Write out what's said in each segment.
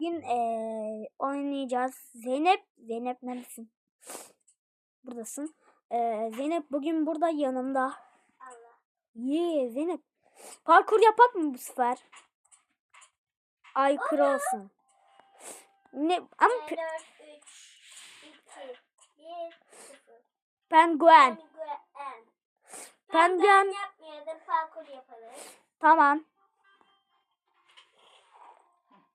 Bugün eee, oynayacağız. Zeynep, Zeynep neredesin? Buradasın. Eee, Zeynep bugün burada yanımda. Allah. Yee Zeynep. Parkur yapak mı bu sefer? Aykırı olsun. Ne ama pe- 4, 3, 2, 1, 0. penguen. Penguen. Penguen. yapmayalım, parkur yapalım. Tamam.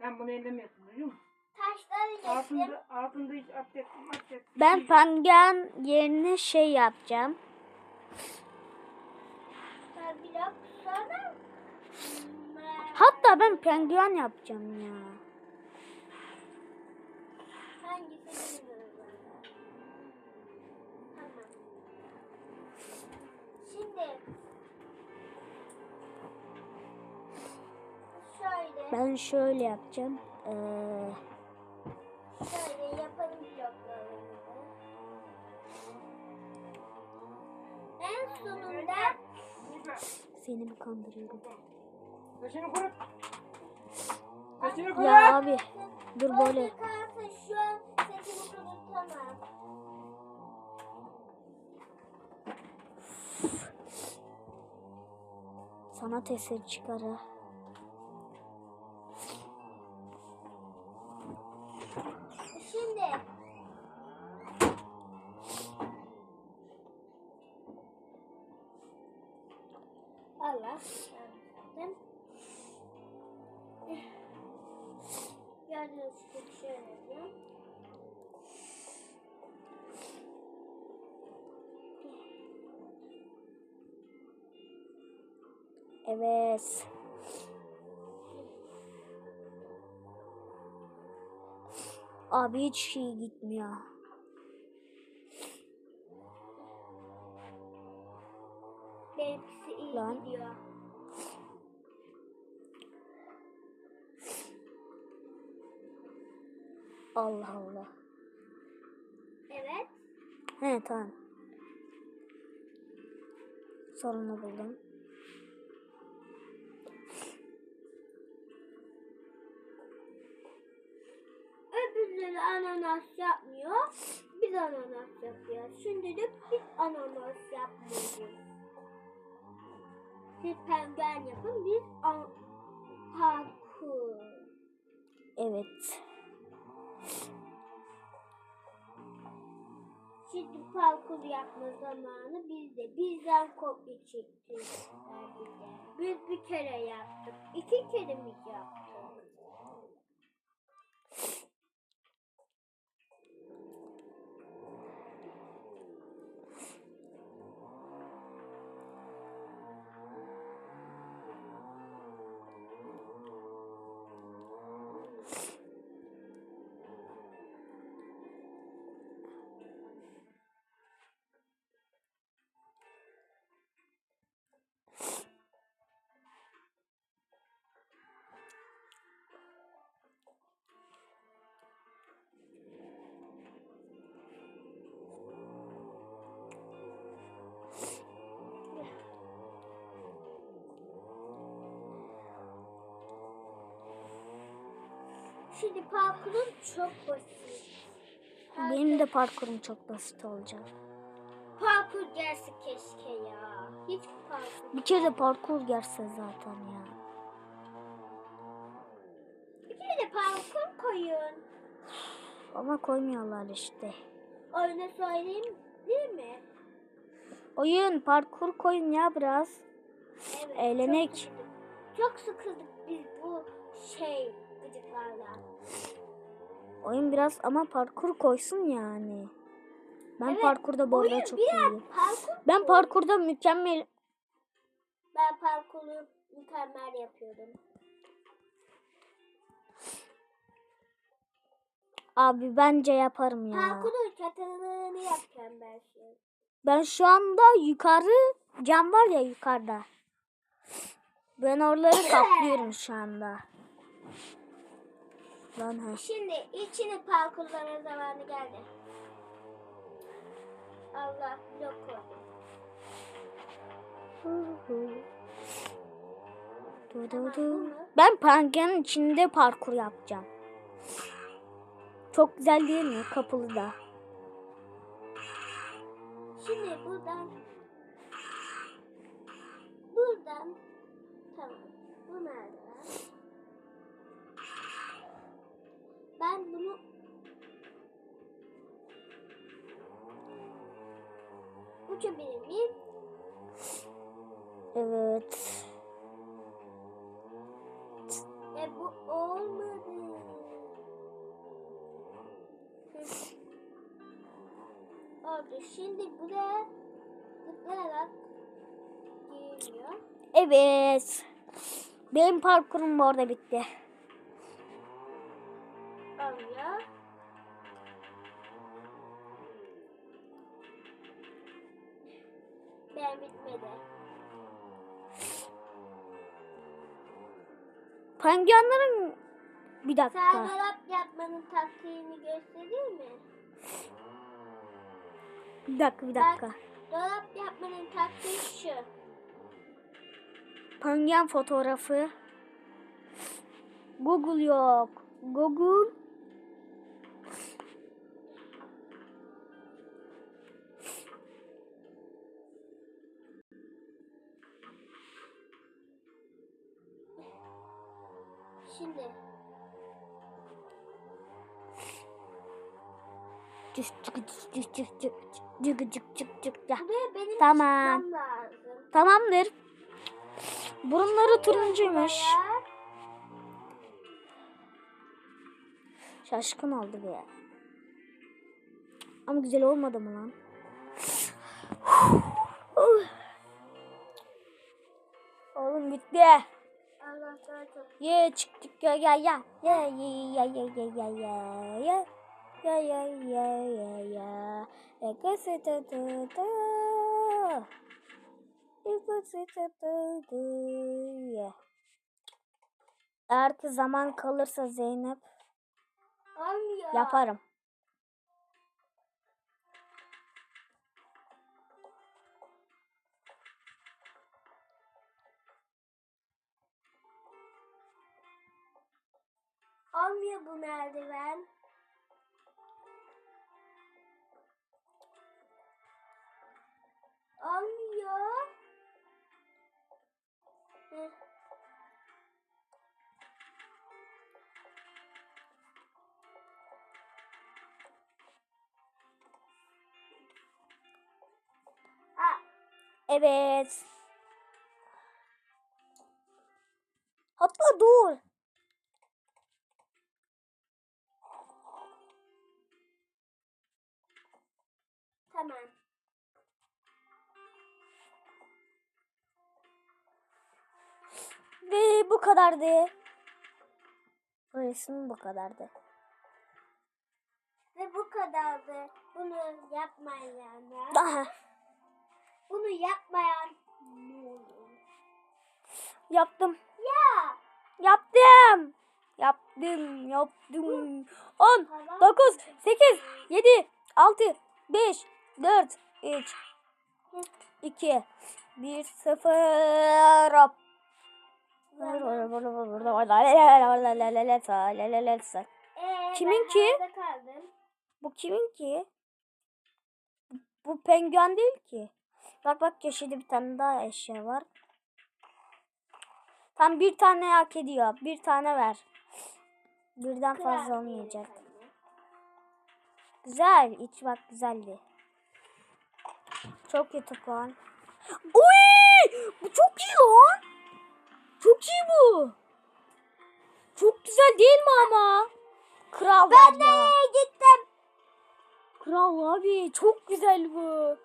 Ben bunu ellemiyorsun biliyor musun? Taşları geçtim. Altında, altında hiç atlet, atlet. Ben penguen yerine şey yapacağım. Ben blok sonra Hatta ben penguen yapacağım ya. hangisi bilmiyorum. Tamam. Şimdi Ben şöyle yapacağım. Ee, şöyle yapalım bloklarımızı. En sonunda seni mi kandırıyorum? Kaşını kurut. Kaşını kurut. Ya abi dur böyle. Şu an sesimi kurutamam. Sanat eseri çıkar ha. Yardım. Gördüğünüz gibi şöyle yapıyorum. Evet. Abi hiç şey gitmiyor. Allah Allah. Evet. He tamam. Sorunu buldum. Öbürleri ananas yapmıyor. Biz ananas yapıyoruz. Şimdi de biz ananas yapmıyoruz. Siz penguen yapın, biz an- parkur. Evet. Şimdi parkur yapma zamanı bizde. Bizden kopya bize. Biz bir kere yaptık. İki kere mi yaptık? Şimdi parkurun çok basit. Benim de parkurum çok basit olacak. Parkur gelse keşke ya. Hiç parkur. Bir kere de parkur gelse zaten ya. Bir kere de parkur koyun. Ama koymuyorlar işte. Oyuna söyleyeyim değil mi? Oyun parkur koyun ya biraz. Evet. Eğlenek. Çok sıkıldık. Çok sıkıldık biz bu şey gıcıklarla. Oyun biraz ama parkur koysun yani. Ben Evet, parkurda bu arada çok iyiyim. parkur. Ben parkurda mükemmel. Ben parkuru mükemmel yapıyordum. Abi bence yaparım ya. Parkurun çatılığını yapacağım ben şimdi. Ben şu anda yukarı cam var ya yukarıda. Ben oraları kaplıyorum şu anda. Lan ha. Şimdi içini parkurlama zamanı geldi. Allah koydum. Du du du. Ben pangenin içinde parkur yapacağım. Çok güzel değil mi? Kapılı da. Evet. E bu olmadı. Oldu. Şimdi buraya tıklayarak giriyor. Evet. Benim parkurum bu arada bitti. Alıyor. Ben bitmedi. Penguenlerin bir Sen dakika. dolap yapmanın taktiğini göstereyim mi? Bir dakika bir dakika. Dolap yapmanın taktiği şu. Penguen fotoğrafı. Google yok. Google. Cık cık cık cık cık cık cık ya. Tamam. Tamamdır. Burunları turuncuymuş. Şaşkın oldu be. Ama güzel olmadı mı lan? Oğlum bitti. Ye çıktık ya ya ya. Ya ya ya ya ya ya ya ya ya ya ya ya. Ya kese ta ta ta. Ya ya. Eğer ki zaman kalırsa Zeynep. Almıyor. Yaparım. Almıyor bu merdiven. Evet. Hatta dur. tamam. Ve bu kadardı. Resim bu kadardı. Ve bu kadardı. Bunu yapmayanlar. Daha Bunu yapmayan ne olur? yaptım. Ya. Yaptım. Yaptım. Yaptım. 10, 9, 8, 7, 6, 5, 4, 3, 2, 1, 0. Hop. Ee, Kimin ki? Bu kimin ki? Bu penguen değil ki. Bak bak köşede bir tane daha eşya var. Tam bir tane hak ediyor. Bir tane ver. Birden fazla olmayacak. Güzel. İç bak güzeldi. Çok kötü puan. Uy! Bu çok iyi lan. Çok iyi bu. Çok güzel değil mi ama? Kral ben ya. gittim. Kral abi çok güzel bu.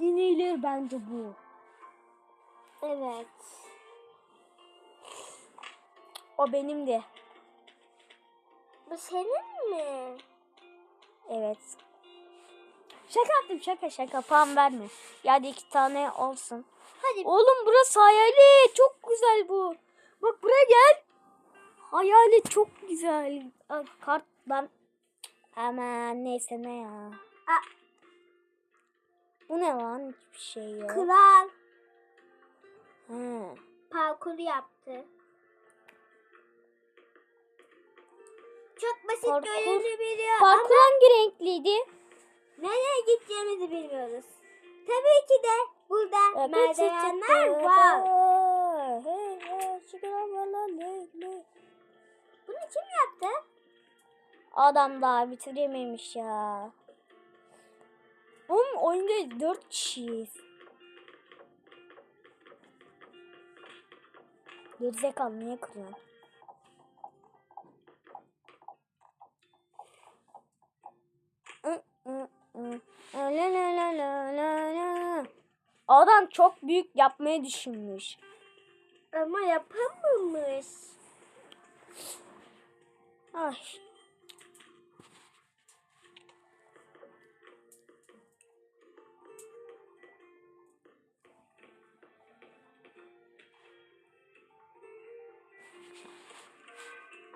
İyileri bence bu. Evet. O benimdi. Bu senin mi? Evet. Şaka yaptım şaka şaka puan verme. Yani iki tane olsun. Hadi Oğlum burası hayali. Çok güzel bu. Bak buraya gel. Hayali çok güzel. Aa, Kartlan. Aman neyse ne ya. Aa. Bu ne lan? Hiçbir şey yok. kral Ha. parkur yaptı. çok basit Parkur- görünebiliyor Parkur ama hangi renkliydi? nereye gideceğimizi bilmiyoruz. Tabii ki de burada merdivenler var. Bunu kim yaptı? Adam daha bitirememiş ya. Oğlum oyunda 4 kişiyiz. Gerizekalı niye la. Adam çok büyük yapmayı düşünmüş. Ama yapamamış. Ay.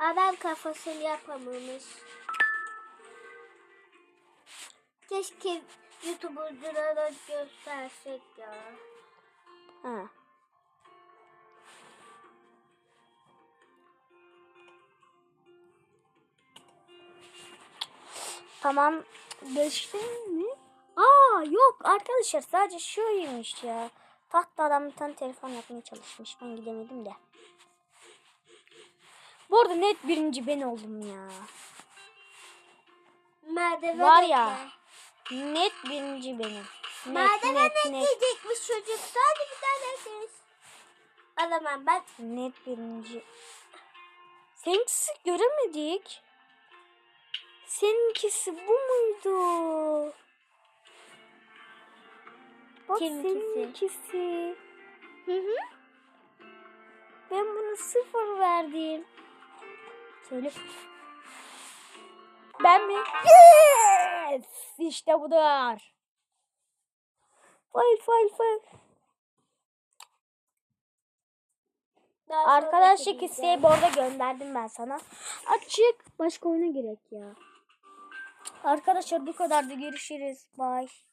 Adam kafasını yapamamış. Keşke YouTuber'lara göstersek ya. Ha. Tamam. Geçti mi? Aa yok arkadaşlar sadece şuymuş ya. Tahta adam bir tane telefon yapmaya çalışmış. Ben gidemedim de. Bu arada net birinci ben oldum ya. Merdiven Var ya. Net birinci benim. Net Merdiven net net. ekleyecekmiş çocuk. Sadece bir tane eklemiş. O zaman ben Net birinci. Seninkisi göremedik. Seninkisi bu muydu? Bak Kiminkisi? seninkisi. Hı hı. Ben bunu sıfır verdim. Söyle. Ben mi? Yes! İşte budur. Fail fail fail. Daha Arkadaşlık isteği bu arada gönderdim ben sana. Açık. Başka oyuna gerek ya. Arkadaşlar bu kadar da görüşürüz. Bye.